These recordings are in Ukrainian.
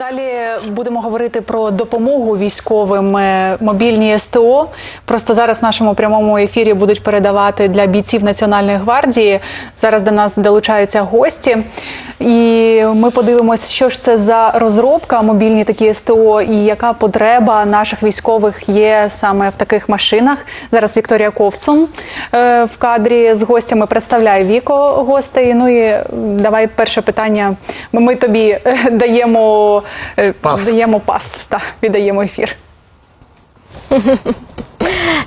Далі будемо говорити про допомогу військовим е, мобільні СТО. Просто зараз в нашому прямому ефірі будуть передавати для бійців Національної гвардії. Зараз до нас долучаються гості, і ми подивимось, що ж це за розробка мобільні такі СТО, і яка потреба наших військових є саме в таких машинах. Зараз Вікторія Ковцун е, в кадрі з гостями представляє Віко гостей. Ну і давай перше питання. Ми тобі е, даємо Пас. даємо пас та віддаємо ефір.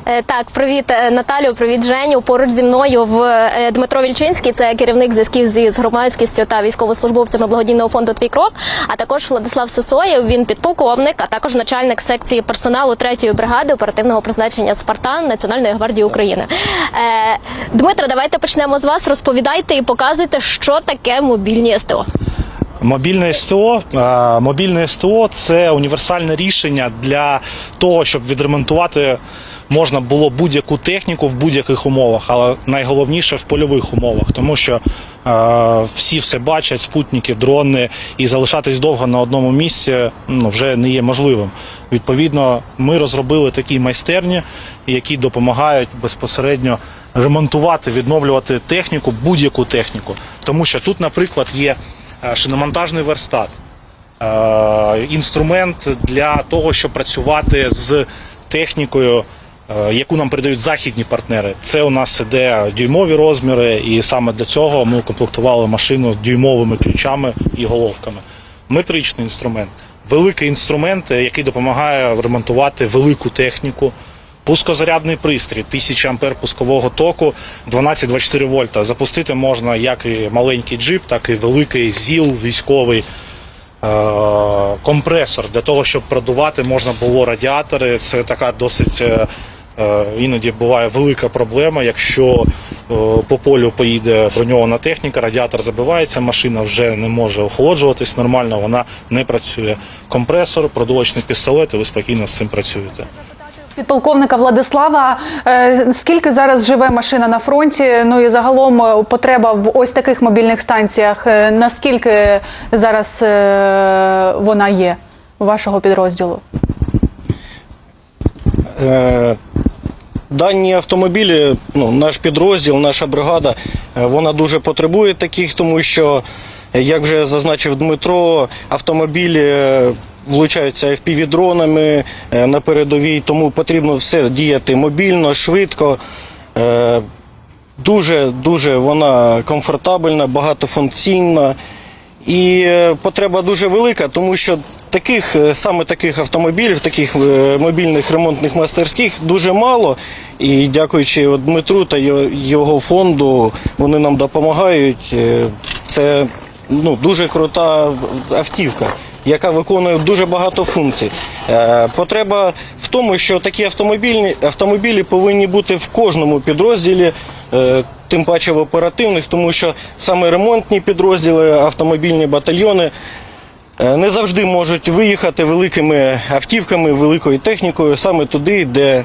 Е, Так, привіт, е, Наталю, привіт, Женю. Поруч зі мною в е, Дмитро Вільчинський, це керівник зв'язків зі з громадськістю та військовослужбовцями благодійного фонду Твій крок. А також Владислав Сисоєв. Він підполковник, а також начальник секції персоналу 3-ї бригади оперативного призначення Спартан Національної гвардії України. Е, Дмитро, давайте почнемо з вас. Розповідайте і показуйте, що таке мобільні СТО. Мобільне СТО, е, мобільне СТО це універсальне рішення для того, щоб відремонтувати можна було будь-яку техніку в будь-яких умовах, але найголовніше в польових умовах, тому що е, всі все бачать, спутники, дрони, і залишатись довго на одному місці ну, вже не є можливим. Відповідно, ми розробили такі майстерні, які допомагають безпосередньо ремонтувати, відновлювати техніку, будь-яку техніку. Тому що тут, наприклад, є шиномонтажний верстат, е, інструмент для того, щоб працювати з технікою, е, яку нам передають західні партнери. Це у нас іде дюймові розміри, і саме для цього ми укомплектували машину дюймовими ключами і головками. Метричний інструмент, великий інструмент, е, який допомагає ремонтувати велику техніку. Пускозарядний пристрій, 1000 ампер пускового току, 12-24 вольта. Запустити можна як і маленький джип, так і великий ЗІЛ військовий е, компресор для того, щоб продувати можна було радіатори. Це така досить е, е, іноді буває велика проблема. Якщо по полю поїде броньована техніка, радіатор забивається, машина вже не може охолоджуватись нормально, вона не працює. Компресор, продувочний пістолет, і ви спокійно з цим працюєте. Підполковника Владислава, е, скільки зараз живе машина на фронті? Ну і загалом е, потреба в ось таких мобільних станціях. е, Наскільки зараз вона є у вашого підрозділу? Дані автомобілі, ну, наш підрозділ, наша бригада, вона дуже потребує таких, тому що, як вже зазначив Дмитро, автомобілі влучаються FPV-дронами е, на передовій, тому потрібно все діяти мобільно, швидко. Е, Дуже дуже вона комфортабельна, багатофункційна. І е, потреба дуже велика, тому що таких саме таких автомобілів, таких мобільних ремонтних майстерських дуже мало. І дякуючи Дмитру та його- фонду, вони нам допомагають. Це ну, дуже крута автівка, яка виконує дуже багато функцій. Е, Потреба в тому, що такі автомобілі, автомобілі повинні бути в кожному підрозділі. е, Тим паче в оперативних, тому що саме ремонтні підрозділи, автомобільні батальйони е, не завжди можуть виїхати великими автівками, великою технікою саме туди, де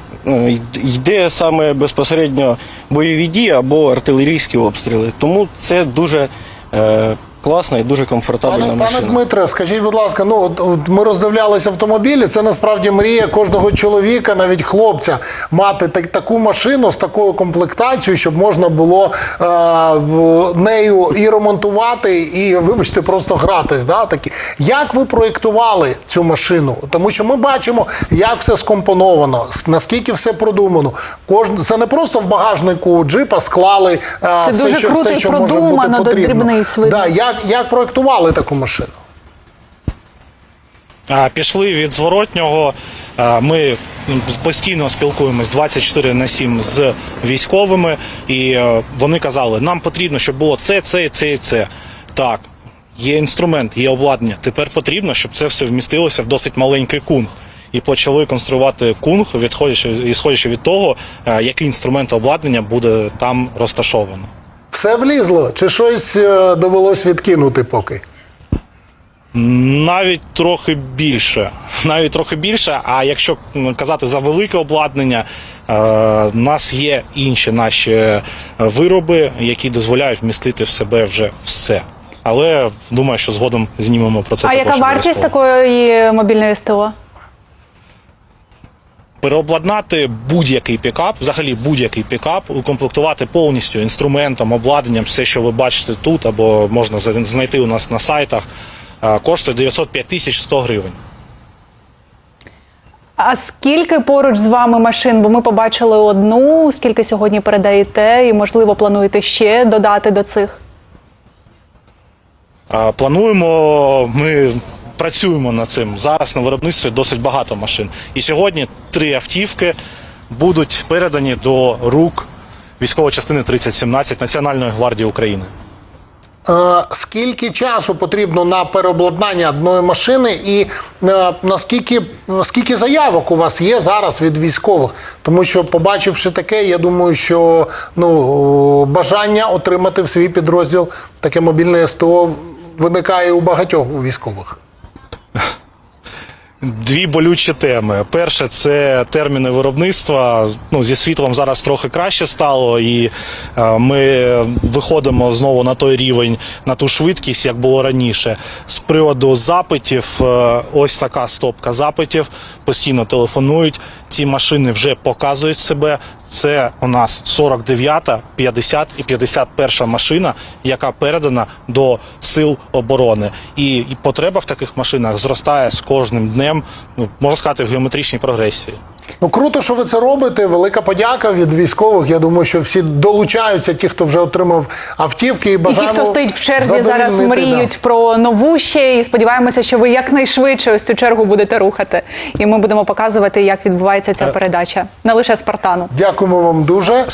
йде саме безпосередньо бойові дії або артилерійські обстріли. Тому це дуже е, класна і дуже комфортабельна Пане, машина. пане Дмитре, скажіть, будь ласка, ну от, от ми роздивлялися автомобілі. Це насправді мрія кожного чоловіка, навіть хлопця, мати так, таку машину з такою комплектацією, щоб можна було е, нею і ремонтувати, і вибачте, просто гратись. Да, такі. Як ви проєктували цю машину? Тому що ми бачимо, як все скомпоновано, наскільки все продумано. Кожн... Це не просто в багажнику джипа склали е, Це все, дуже що, круто все, що може бути продумано до потрібно. дрібниць видно. Да, як, як проєктували таку машину? Пішли від зворотнього. Ми постійно спілкуємось 24 на 7 з військовими, і е, вони казали, нам потрібно, щоб було це, це, це і це. Так, є інструмент, є обладнання. Тепер потрібно, щоб це все вмістилося в досить маленький кунг. І почали конструювати кунг, відходячи ісходячи від того, е, який інструмент обладнання буде там розташовано. Все влізло? Чи щось е, довелось відкинути поки? Навіть трохи більше. Навіть трохи більше. А якщо казати за велике обладнання, е, у нас є інші наші е, вироби, які дозволяють вмістити в себе вже все. Але думаю, що згодом знімемо про це. А яка вартість такої мобільної СТО? Переобладнати будь-який пікап, взагалі будь-який пікап, укомплектувати повністю інструментом, обладнанням, все, що ви бачите тут, або можна знайти у нас на сайтах, е, коштує 905 тисяч 100 гривень. А скільки поруч з вами машин? Бо ми побачили одну, скільки сьогодні передаєте, і можливо плануєте ще додати до цих? Е, Плануємо, ми працюємо над цим. Зараз на виробництві досить багато машин. І сьогодні три автівки будуть передані до рук військової частини 3017 Національної гвардії України. Е, Скільки часу потрібно на переобладнання одної машини, і е, наскільки скільки заявок у вас є зараз від військових? Тому що, побачивши таке, я думаю, що ну бажання отримати в свій підрозділ таке мобільне СТО виникає у багатьох військових. Дві болючі теми. Перше це терміни виробництва. Ну зі світлом зараз трохи краще стало, і е, ми виходимо знову на той рівень, на ту швидкість, як було раніше. З приводу запитів, е, ось така стопка запитів. Постійно телефонують. Ці машини вже показують себе. Це у нас 49-та, 50 і 51 машина, яка передана до сил оборони. І, потреба в таких машинах зростає з кожним днем, ну можна сказати, в геометричній прогресії. Ну круто, що ви це робите. Велика подяка від військових. Я думаю, що всі долучаються, ті, хто вже отримав автівки, і І ті, хто стоїть в черзі, зараз мріють да. про нову ще, і сподіваємося, що ви якнайшвидше ось цю чергу будете рухати. І ми будемо показувати, як відбувається ця передача, не лише Спартану. Дякуємо вам дуже.